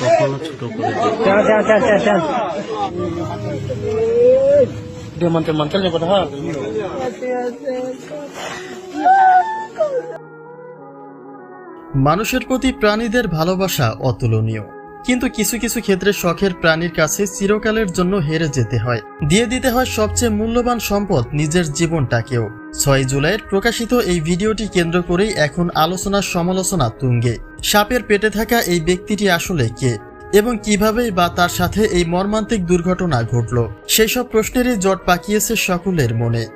কখনো ছোট করে মানুষের প্রতি প্রাণীদের ভালোবাসা অতুলনীয়। কিন্তু কিছু কিছু ক্ষেত্রে শখের প্রাণীর কাছে চিরকালের জন্য হেরে যেতে হয়। দিয়ে দিতে হয় সবচেয়ে মূল্যবান সম্পদ, নিজের জীবনটাকেও। ছয় জুলাইয়ের প্রকাশিত এই ভিডিওটি কেন্দ্র করেই এখন আলোচনা সমালোচনা তুঙ্গে। সাপের পেটে থাকা এই ব্যক্তিটি আসলে কে? এবং কিভাবেই বা তার সাথে এই মর্মান্তিক দুর্ঘটনা ঘটল? সেই সব প্রশ্নেরই জট পাকিয়েছে সকলের মনে।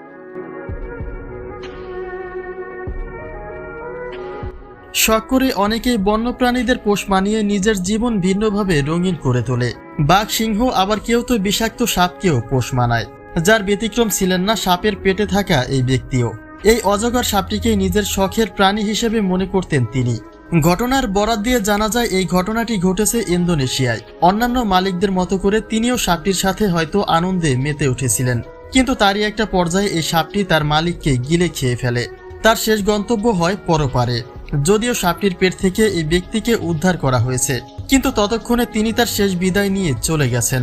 শখ করে অনেকেই বন্যপ্রাণীদের পোষ মানিয়ে নিজের জীবন ভিন্নভাবে রঙিন করে তোলে। বাঘ, সিংহ, আবার কেউ তো বিষাক্ত সাপকেও পোষ মানায়, যার ব্যতিক্রম ছিলেন না সাপের পেটে থাকা এই ব্যক্তিও। এই অজগর সাপটিকে নিজের শখের প্রাণী হিসেবে মনে করতেন তিনি। ঘটনার বরাত দিয়ে জানা যায়, এই ঘটনাটি ঘটেছে ইন্দোনেশিয়ায়। অন্যান্য মালিকদের মতো করে তিনিও সাপটির সাথে হয়তো আনন্দে মেতে উঠেছিলেন। কিন্তু তারই একটা পর্যায়ে এই সাপটি তার মালিককে গিলে খেয়ে ফেলে। তার শেষ গন্তব্য হয় পরপারে। যদিও সাপটির পেট থেকে এই ব্যক্তিকে উদ্ধার করা হয়েছে, কিন্তু ততক্ষণে তিনি তার শেষ বিদায় নিয়ে চলে গেছেন।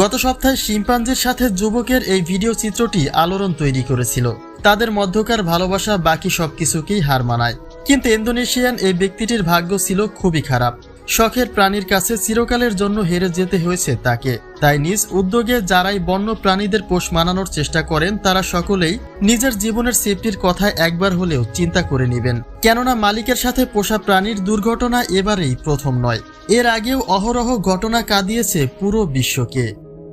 গত সপ্তাহে শিম্পাঞ্জির সাথে যুবকের এই ভিডিও চিত্রটি আলোড়ন তৈরি করেছিল। তাদের মধ্যকার ভালোবাসা বাকি সবকিছুকেই হার মানায়। কিন্তু ইন্দোনেশিয়ান এই ব্যক্তিটির ভাগ্য ছিল খুবই খারাপ। শখের প্রাণীর কাছে চিরকালের জন্য হেরে যেতে হয়েছে তাকে। তাই নিজ উদ্যোগে যারাই বন্য প্রাণীদের পোষ মানানোর চেষ্টা করেন, তারা সকলেই নিজের জীবনের সেফটির কথা একবার হলেও চিন্তা করে নেবেন। কেননা মালিকের সাথে পোষা প্রাণীর দুর্ঘটনা এবারেই প্রথম নয়। এর আগেও অহরহ ঘটনা কাঁদিয়েছে পুরো বিশ্বকে।